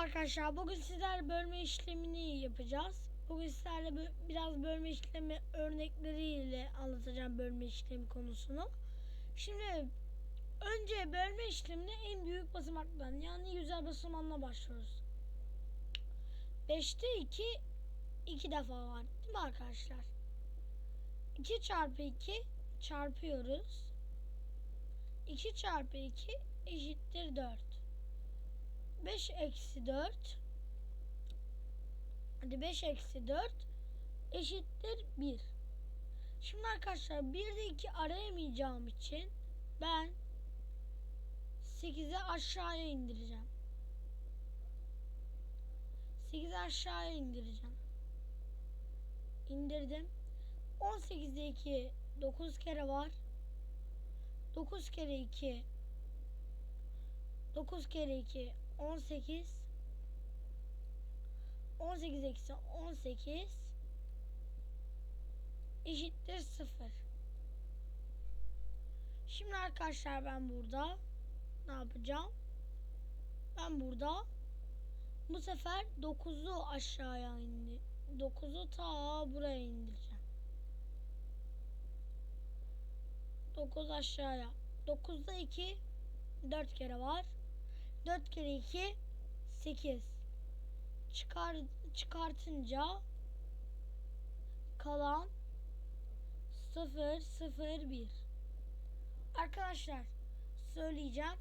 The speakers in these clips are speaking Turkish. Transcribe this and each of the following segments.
arkadaşlar bugün sizler bölme işlemini yapacağız. Bugün sizlerle biraz bölme işlemi örnekleriyle anlatacağım bölme işlemi konusunu. Şimdi önce bölme işlemine en büyük basamaktan yani yüzer basamağına başlıyoruz. 5'te 2 2 defa var değil mi arkadaşlar? 2 çarpı 2 çarpıyoruz. 2 çarpı 2 eşittir 4. 5 eksi 4 Hadi 5 eksi 4 eşittir 1. Şimdi arkadaşlar 1 de 2 arayamayacağım için ben 8'i aşağıya indireceğim. 8'i aşağıya indireceğim. İndirdim. 18'de 2 9 kere var. 9 kere 2 9 kere 2 18 18 eksi 18 eşittir 0 Şimdi arkadaşlar ben burada ne yapacağım? Ben burada bu sefer 9'u aşağıya indi. 9'u ta buraya indireceğim. 9 aşağıya. 9'da 2 4 kere var. 4 kere 2 8. Çıkar çıkartınca kalan 0 0 1. Arkadaşlar söyleyeceğim.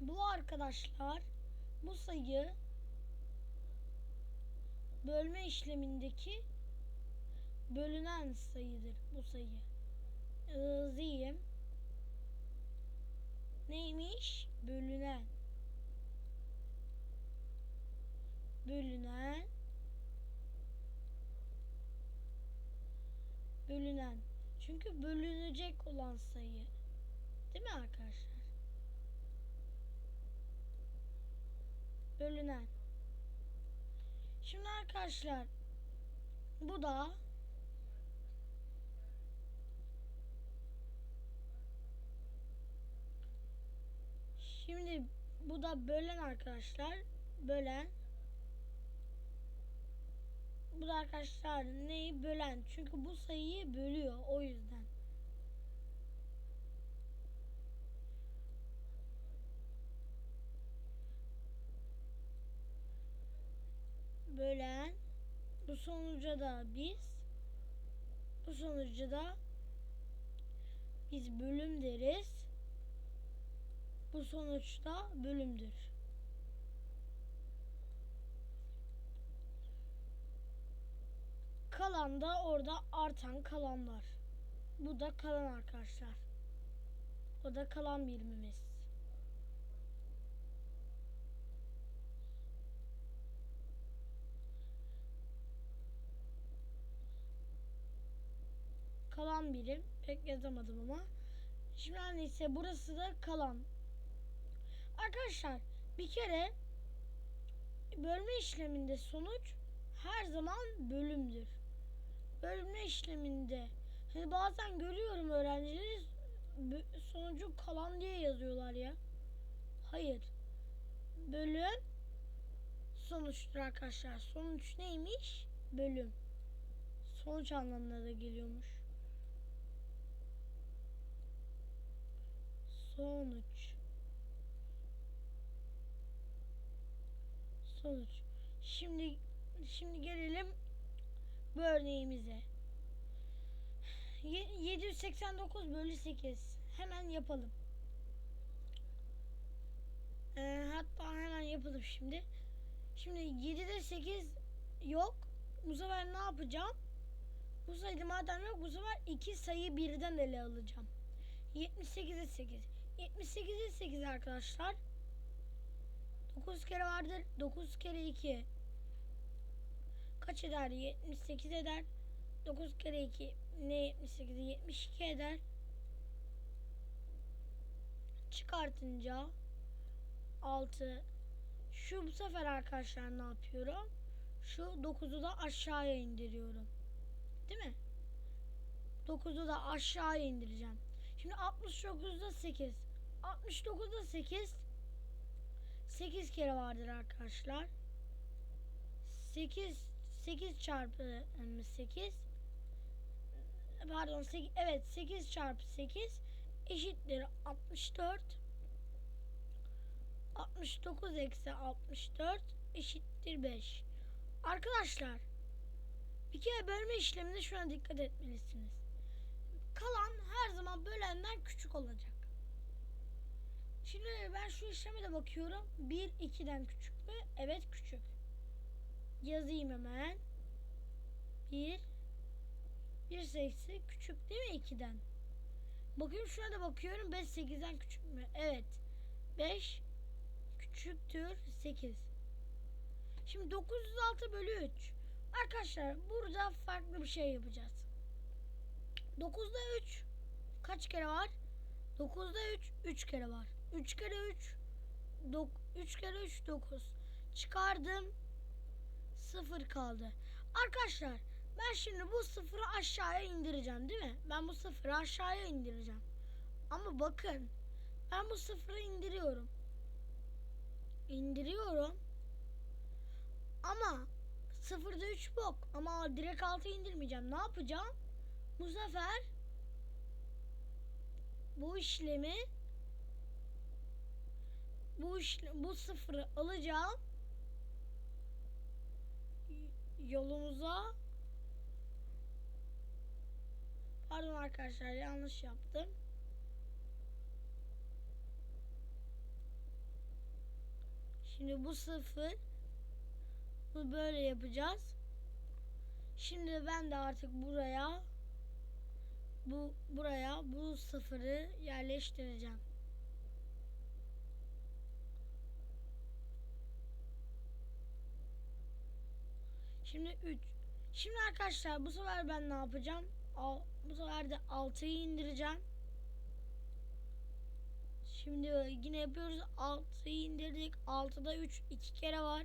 Bu arkadaşlar bu sayı bölme işlemindeki bölünen sayıdır bu sayı. Hızlıyım. Neymiş? Bölünen. Bölünen. Bölünen. Çünkü bölünecek olan sayı. Değil mi arkadaşlar? Bölünen. Şimdi arkadaşlar bu da Şimdi bu da bölen arkadaşlar. Bölen. Bu da arkadaşlar neyi bölen? Çünkü bu sayıyı bölüyor o yüzden. Bölen. Bu sonuca da biz bu sonuca da biz bölüm deriz. Bu sonuçta bölümdür. Kalan da orada artan kalanlar. Bu da kalan arkadaşlar. O da kalan birimimiz. Kalan birim. Pek yazamadım ama. Şimdi neyse burası da kalan. Arkadaşlar bir kere bölme işleminde sonuç her zaman bölümdür. Bölme işleminde hani bazen görüyorum öğrencileri sonucu kalan diye yazıyorlar ya. Hayır. Bölüm sonuçtur arkadaşlar. Sonuç neymiş? Bölüm. Sonuç anlamına da geliyormuş. Sonuç. Sonuç. Şimdi şimdi gelelim bu örneğimize. Ye- 789 bölü 8. Hemen yapalım. Ee, hatta hemen yapalım şimdi. Şimdi 7'de 8 yok. Bu sefer ne yapacağım? Bu sayıda madem yok bu sefer iki sayı birden ele alacağım. 78'e 8. 78'e 8 arkadaşlar. 9 kere vardır. 9 kere 2. Kaç eder? 78 eder. 9 kere 2 ne 78'i 72 eder. Çıkartınca 6. Şu bu sefer arkadaşlar ne yapıyorum? Şu 9'u da aşağıya indiriyorum. Değil mi? 9'u da aşağıya indireceğim. Şimdi 69'da 8. 69'da 8 8 kere vardır arkadaşlar. 8 8 çarpı yani 8 pardon 8, evet 8 çarpı 8 eşittir 64 69 eksi 64 eşittir 5 arkadaşlar bir kere bölme işleminde şuna dikkat etmelisiniz. Kalan her zaman bölenden küçük olacak şimdi ben şu işleme de bakıyorum 1 2'den küçük mü evet küçük yazayım hemen 1 1 8 küçük değil mi 2'den? Bakıyorum şuna da bakıyorum 5 8'den küçük mü? Evet. 5 küçüktür 8. Şimdi 906 bölü 3. Arkadaşlar burada farklı bir şey yapacağız. 9'da 3 kaç kere var? 9'da 3 3 kere var. 3 kere 3 3 kere 3 9. Çıkardım. 0 kaldı. Arkadaşlar ben şimdi bu sıfırı aşağıya indireceğim değil mi? Ben bu sıfırı aşağıya indireceğim. Ama bakın ben bu sıfırı indiriyorum. İndiriyorum. Ama sıfırda 3 bok. Ama direkt altı indirmeyeceğim. Ne yapacağım? Bu sefer bu işlemi bu işle, bu sıfırı alacağım yolumuza Pardon arkadaşlar yanlış yaptım. Şimdi bu sıfır bu böyle yapacağız. Şimdi ben de artık buraya bu buraya bu sıfırı yerleştireceğim. Şimdi 3. Şimdi arkadaşlar bu sefer ben ne yapacağım? Al, bu sefer de 6'yı indireceğim. Şimdi yine yapıyoruz. 6'yı indirdik. 6'da 3 2 kere var.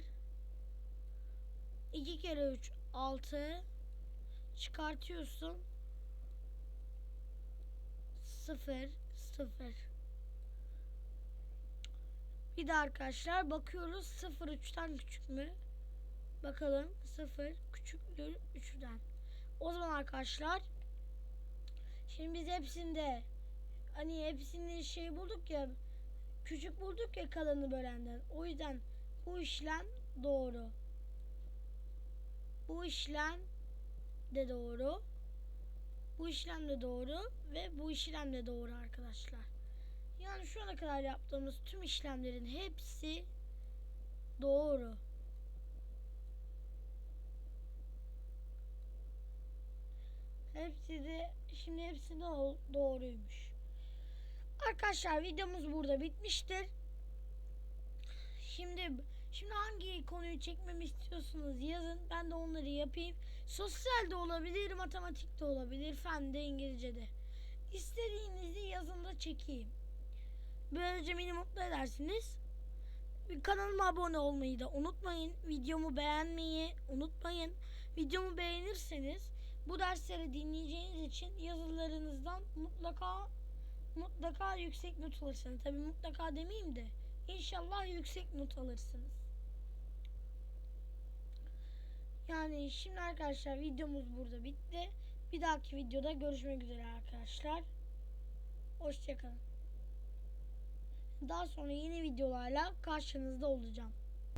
2 kere 3 6 çıkartıyorsun. 0 0 Bir de arkadaşlar bakıyoruz 0 3'ten küçük mü? Bakalım 0 küçüktür 3'den. O zaman arkadaşlar Şimdi biz hepsinde hani hepsini şey bulduk ya küçük bulduk ya kalanı bölenden. O yüzden bu işlem doğru. Bu işlem de doğru. Bu işlem de doğru ve bu işlem de doğru arkadaşlar. Yani şu ana kadar yaptığımız tüm işlemlerin hepsi doğru. Hepsi de şimdi hepsi de doğruymuş. Arkadaşlar videomuz burada bitmiştir. Şimdi şimdi hangi konuyu çekmemi istiyorsunuz yazın. Ben de onları yapayım. Sosyal de olabilir, matematik de olabilir, fen de, İngilizce de. İstediğinizi yazın da çekeyim. Böylece beni mutlu edersiniz. Kanalıma abone olmayı da unutmayın. Videomu beğenmeyi unutmayın. Videomu beğenirseniz bu dersleri dinleyeceğiniz için yazılarınızdan mutlaka mutlaka yüksek not alırsınız. Tabi mutlaka demeyeyim de inşallah yüksek not alırsınız. Yani şimdi arkadaşlar videomuz burada bitti. Bir dahaki videoda görüşmek üzere arkadaşlar. Hoşçakalın. Daha sonra yeni videolarla karşınızda olacağım.